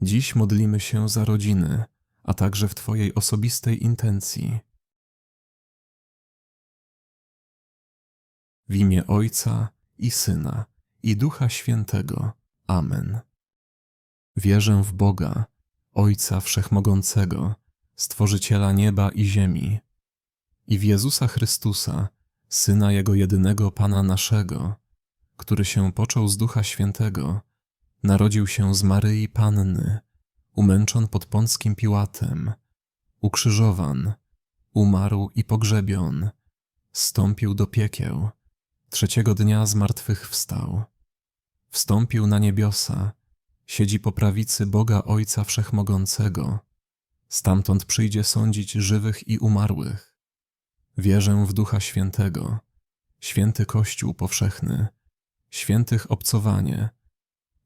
Dziś modlimy się za rodziny, a także w Twojej osobistej intencji. W imię Ojca i Syna i Ducha Świętego. Amen. Wierzę w Boga, Ojca Wszechmogącego, Stworzyciela nieba i ziemi, i w Jezusa Chrystusa, Syna Jego jedynego Pana naszego, który się począł z Ducha Świętego, narodził się z Maryi Panny, umęczon pod Pąckim Piłatem, ukrzyżowan, umarł i pogrzebion, stąpił do piekieł, trzeciego dnia z martwych wstał, wstąpił na niebiosa, siedzi po prawicy Boga Ojca Wszechmogącego, stamtąd przyjdzie sądzić żywych i umarłych. Wierzę w Ducha Świętego, święty Kościół powszechny, świętych obcowanie,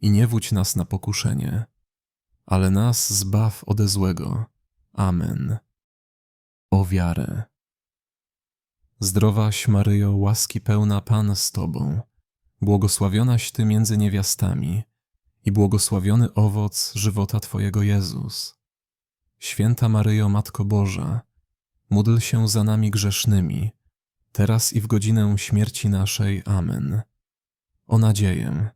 i nie wódź nas na pokuszenie, ale nas zbaw ode złego. Amen. O wiarę. Zdrowaś Maryjo, łaski pełna Pan z Tobą, błogosławionaś Ty między niewiastami i błogosławiony owoc żywota Twojego Jezus. Święta Maryjo, Matko Boża, módl się za nami grzesznymi, teraz i w godzinę śmierci naszej. Amen. O nadzieję.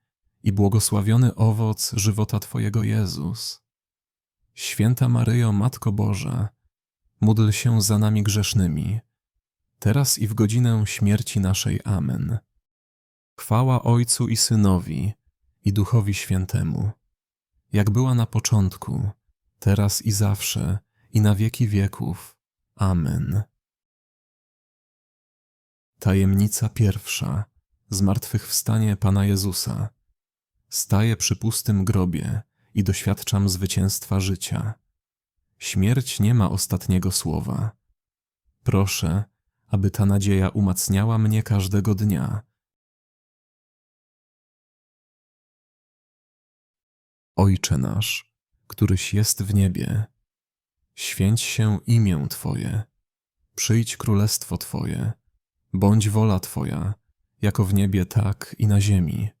i błogosławiony owoc żywota Twojego Jezus. Święta Maryjo, Matko Boża, módl się za nami grzesznymi, teraz i w godzinę śmierci naszej. Amen. Chwała Ojcu i Synowi i Duchowi Świętemu, jak była na początku, teraz i zawsze, i na wieki wieków. Amen. Tajemnica pierwsza. Zmartwychwstanie Pana Jezusa. Staję przy pustym grobie i doświadczam zwycięstwa życia. Śmierć nie ma ostatniego słowa. Proszę, aby ta nadzieja umacniała mnie każdego dnia. Ojcze nasz, któryś jest w niebie, święć się imię Twoje, przyjdź królestwo Twoje, bądź wola Twoja, jako w niebie, tak i na ziemi.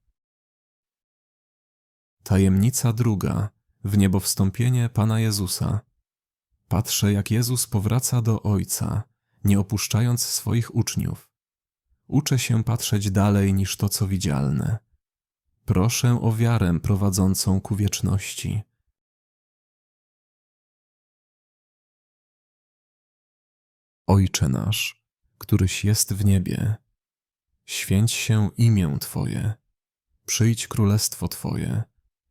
Tajemnica druga w niebo wstąpienie Pana Jezusa. Patrzę, jak Jezus powraca do Ojca, nie opuszczając swoich uczniów. Uczę się patrzeć dalej niż to, co widzialne. Proszę o wiarę prowadzącą ku wieczności. Ojcze nasz, któryś jest w niebie, święć się imię Twoje, przyjdź królestwo Twoje,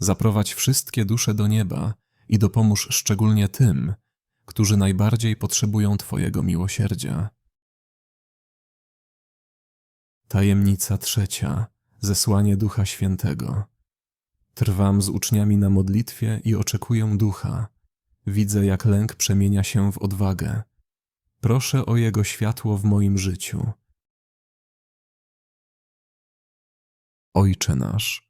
zaprowadź wszystkie dusze do nieba i dopomóż szczególnie tym, którzy najbardziej potrzebują Twojego miłosierdzia. Tajemnica trzecia. Zesłanie Ducha Świętego. Trwam z uczniami na modlitwie i oczekuję Ducha. Widzę, jak lęk przemienia się w odwagę. Proszę o Jego światło w moim życiu. Ojcze nasz,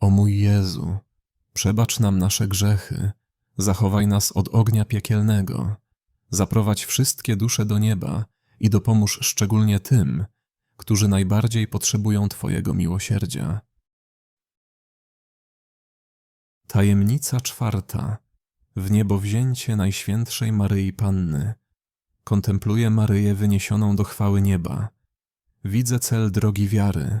O mój Jezu, przebacz nam nasze grzechy, zachowaj nas od ognia piekielnego, zaprowadź wszystkie dusze do nieba i dopomóż szczególnie tym, którzy najbardziej potrzebują Twojego miłosierdzia. Tajemnica czwarta. W niebo wzięcie Najświętszej Maryi Panny. Kontempluję Maryję wyniesioną do chwały nieba. Widzę cel drogi wiary.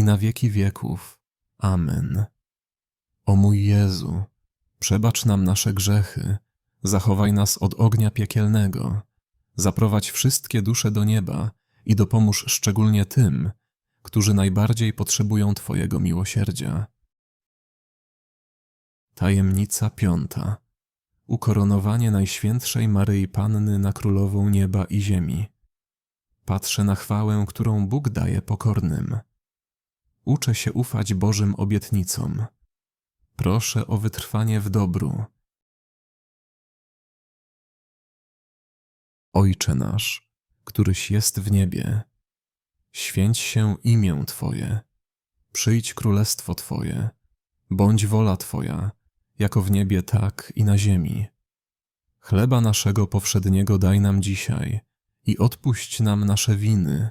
i na wieki wieków. Amen. O mój Jezu, przebacz nam nasze grzechy, zachowaj nas od ognia piekielnego, zaprowadź wszystkie dusze do nieba i dopomóż szczególnie tym, którzy najbardziej potrzebują Twojego miłosierdzia. Tajemnica piąta. Ukoronowanie Najświętszej Maryi Panny na Królową Nieba i Ziemi. Patrzę na chwałę, którą Bóg daje pokornym. Uczę się ufać Bożym obietnicom. Proszę o wytrwanie w dobru. Ojcze nasz, któryś jest w niebie, święć się imię Twoje, przyjdź królestwo Twoje, bądź wola Twoja, jako w niebie, tak i na ziemi. Chleba naszego powszedniego daj nam dzisiaj i odpuść nam nasze winy,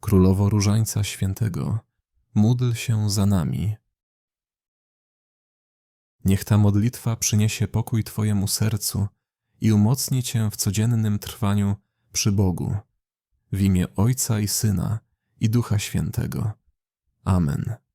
Królowo Różańca Świętego, módl się za nami. Niech ta modlitwa przyniesie pokój Twojemu sercu i umocni Cię w codziennym trwaniu przy Bogu. W imię Ojca i Syna i Ducha Świętego. Amen.